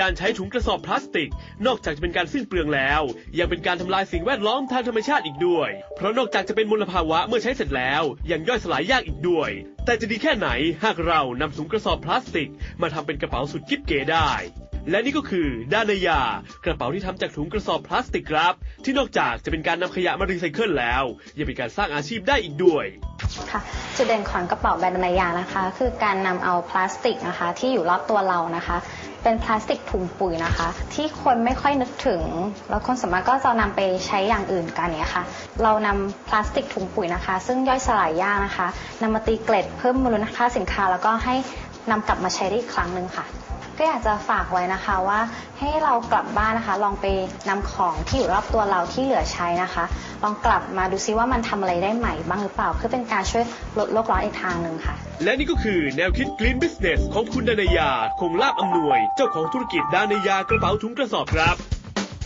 การใช้ถุงกระสอบพลาสติก นอกจากจะเป็นการสิ้นเปลืองแล้ว ยังเป็นการทำลายสิ่งแวดล้อมทางธรรมชาติอีกด้วย เพราะนอกจากจะเป็นมลภาวะเมื่อใช้เสร็จแล้ว ยังย่อยสลายยากอีกด้วย แต่จะดีแค่ไหนหากเรานำถุงกระสอบพลาสติก มาทำเป็นกระเป๋าสุดกิ๊บเก๋ได้และนี่ก็คือดานยากระเป๋าที่ทำจากถุงกระสอบพลาสติกครับ ที่นอกจากจะเป็นการนำขยะมารีไซเคิลแล้ว ยังเป็นการสร้างอาชีพได้อีกด้วย ค่ะจุดเด่นของกระเป๋าแบรนด์นายานะคะ คือการนำเอาพลาสติกนะคะ ที่อยู่รอบตัวเรานะคะ เป็นพลาสติกถุงปุ๋ยนะคะ ที่คนไม่ค่อยนึกถึง แล้วคนสวนมากก็จะนำไปใช้อย่างอื่นกันเนี่ยค่ะ เรานำพลาสติกถุงปุ๋ยนะคะ ซึ่งย่อยสลายยากนะคะนำมาตีเกล็ดเพิ่มมูลค่าสินค้า แล้วก็ให้ นำกลับมาใช้ได้อีกครั้งหนึ่งค่ะ ก็อยากจะฝากไว้นะคะว่าให้เรากลับบ้านนะคะ ลองไปนำของที่อยู่รอบตัวเราที่เหลือใช้นะคะ ลองกลับมาดูซิว่ามันทำอะไรได้ใหม่บ้างหรือเปล่า เพื่อเป็นการช่วยลดโลกร้อนอีกทางหนึ่งค่ะ และนี่ก็คือแนวคิด Green Business ของคุณดานยา คงลาบอำนวย เจ้าของธุรกิจดานยากระเป๋าถุงกระสอบครับ